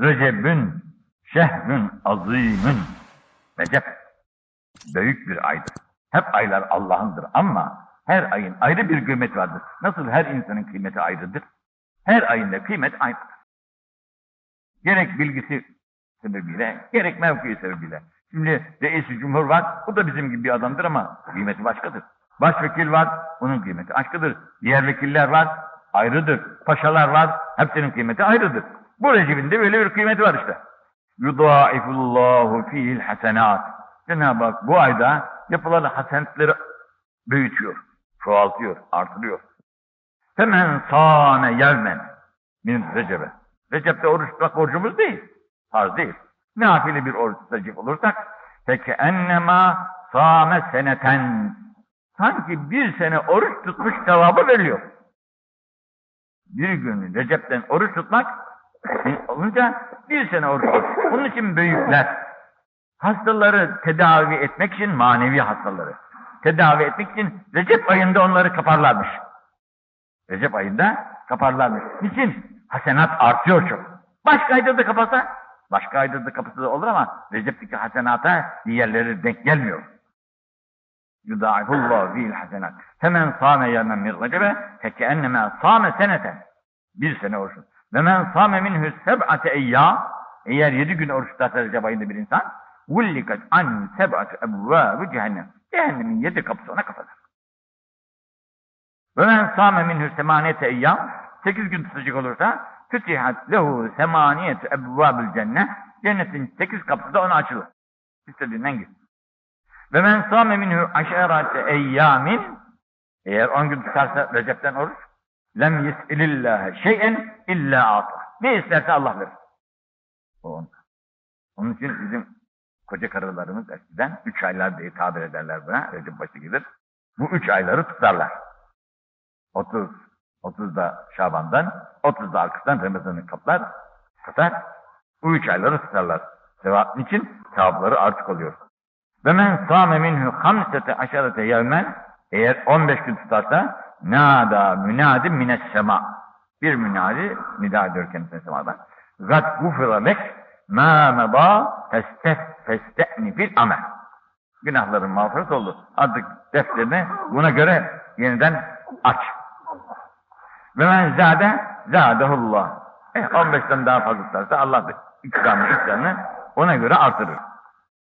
Recep'ün şehrün azimün. Recep büyük bir aydır. Hep aylar Allah'ındır ama her ayın ayrı bir kıymeti vardır. Nasıl her insanın kıymeti ayrıdır? Her ayın da kıymet ayrıdır. Gerek bilgisi sebebiyle, gerek mevkii sebebiyle. Şimdi reis cumhur var, o da bizim gibi bir adamdır ama kıymeti başkadır. Başvekil var, onun kıymeti başkadır. Diğer vekiller var, ayrıdır. Paşalar var, hepsinin kıymeti ayrıdır. Bu Recep'in de böyle bir kıymeti var işte. Yudâifullahu fîhil hasenât. Cenab-ı Hak bu ayda yapılan hasenetleri büyütüyor, çoğaltıyor, artırıyor. Hemen sâne yevmen min Recep'e. Recep'te oruç tutmak borcumuz değil. Farz değil. Nafile bir oruç tutacak olursak peki ennema sâme seneten sanki bir sene oruç tutmuş sevabı veriliyor. Bir gün Recep'ten oruç tutmak olunca bir sene oruç tutmak. Bunun için büyükler hastaları tedavi etmek için manevi hastaları tedavi etmek için Recep ayında onları kaparlarmış. Recep ayında kaparlarmış. Niçin? Hasenat artıyor çok. Başka ayda da kapasa, başka ayda da kapasa da olur ama Recep'teki hasenata diğerleri denk gelmiyor. Yudâihullahu fîl hasenat. Hemen sâme yemen min recebe fekeennemâ sâme seneten. Bir sene oruç. Ve men sâme minhü seb'ate eyyâ. Eğer yedi gün oruç tutarsa Recep ayında bir insan, vullikat an seb'ate ebvâbu cehennem. Cehennemin yedi kapısı ona kapalı. Ve men sâme minhü semaniyete eyyâm. Sekiz gün tutacak olursa, fütihat lehu semaniyete ebvâbül cennet. Cennetin sekiz kapısı da ona açılır. İstediğinden git. Ve men sâme minhü aşerate eyyâmin. Eğer on gün tutarsa Recep'ten oruç, lem yes'ilillâhe şeyen illa ata. Ne isterse Allah verir. O onun. Onun için bizim koca karılarımız eskiden üç aylar diye tabir ederler buna. Recep başı gelir. Bu üç ayları tutarlar. 30, 30'da Şaban'dan, 30'da arkasından Ramazan'ı kaplar, tutar. Bu üç ayları tutarlar. Sevap için sevapları artık oluyor. Ve men sâme minhu hamsete aşarete yevmen eğer 15 gün tutarsa nâdâ münadim mines sema. Bir münadi nida ediyor kendisine semadan. Gat gufira lek mâ mebâ festeh festehni fil amel. Günahların mağfiret oldu. Artık defterini buna göre yeniden aç. Ve men zâde zâdehullah. E, 15'ten daha fazla tutarsa Allah ikramı, ikramını ona göre artırır.